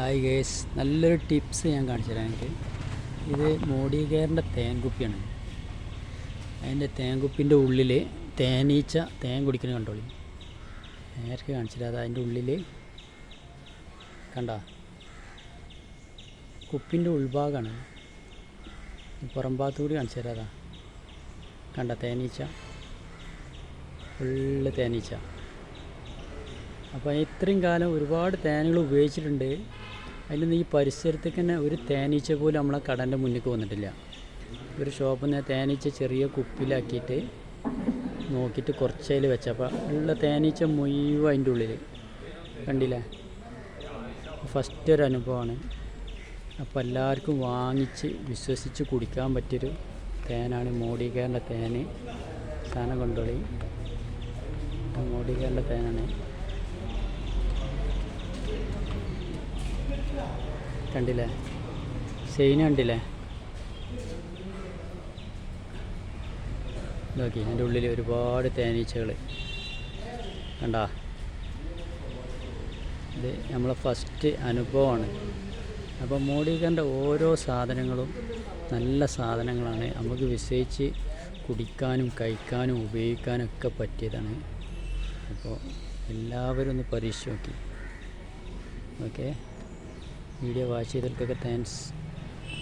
Hi guys നല്ലൊരു tips ഞാൻ കാണിച്ചു തരാം എനിക്ക്. ഇത് മോഡികെയറിന്റെ തേൻകുപ്പിയാണ്. അതിന്റെ തേൻകുപ്പിന്റെ ഉള്ളിൽ തേനീച്ച തേൻ കുടിക്കുന്നത് കണ്ടോളി. നേരത്തെ കാണിച്ചില്ല. അത് അതിന്റെ ഉള്ളിൽ കണ്ട? കുപ്പിന്റെ ഉൾഭാഗമാണ് പുറം ഭാഗത്ത് കൂടി കാണിച്ചു തരാതാ കണ്ട? തേനീച്ച. ഫുള്ള് തേനീച്ച. അപ്പോൾ ഇത്രയും കാലം ഒരുപാട് തേനുകൾ ഉപയോഗിച്ചിട്ടുണ്ട്. അതിൽ നിന്ന് ഈ പരിസരത്തേക്ക് തന്നെ ഒരു തേനീച്ച പോലും നമ്മളെ കടന്റെ മുന്നിലേക്ക് വന്നിട്ടില്ല. ഒരു ഷോപ്പിൽ നിന്ന് തേനീച്ച ചെറിയ കുപ്പിലാക്കിയിട്ട് നോക്കിയിട്ട് കുറച്ചതിൽ വെച്ചപ്പോൾ ഉള്ള തേനീച്ച മുഴുവൻ അതിന്റെ ഉള്ളിൽ കണ്ടില്ലേ? ഫസ്റ്റ് ഒരു അനുഭവമാണ് അപ്പോൾ എല്ലാവർക്കും വാങ്ങിച്ച് വിശ്വസിച്ച് കുടിക്കാൻ പറ്റിയൊരു തേനാണ് മോഡികേറിന്റെ തേന്. സാധനം കൊണ്ടുപോയി മോഡികേറിന്റെ തേനാണ്. കണ്ടില്ലേ? സെയിന് കണ്ടില്ലേ? നോക്കി എന്റെ ഉള്ളിൽ ഒരുപാട് തേനീച്ചകൾ കണ്ടാ? ഇത് നമ്മളെ ഫസ്റ്റ് അനുഭവമാണ്. അപ്പോൾ മോഡിക്കന്റെ ഓരോ സാധനങ്ങളും നല്ല സാധനങ്ങളാണ്. നമുക്ക് വിശ്വസിച്ച് കുടിക്കാനും കഴിക്കാനും ഉപയോഗിക്കാനും ഒക്കെ പറ്റിയതാണ്. അപ്പോൾ എല്ലാവരും ഒന്ന് പരീക്ഷിച്ച് നോക്കി. ഓക്കെ? വീഡിയോ വാച്ച് ചെയ്തവർക്കൊക്കെ താങ്ക്സ്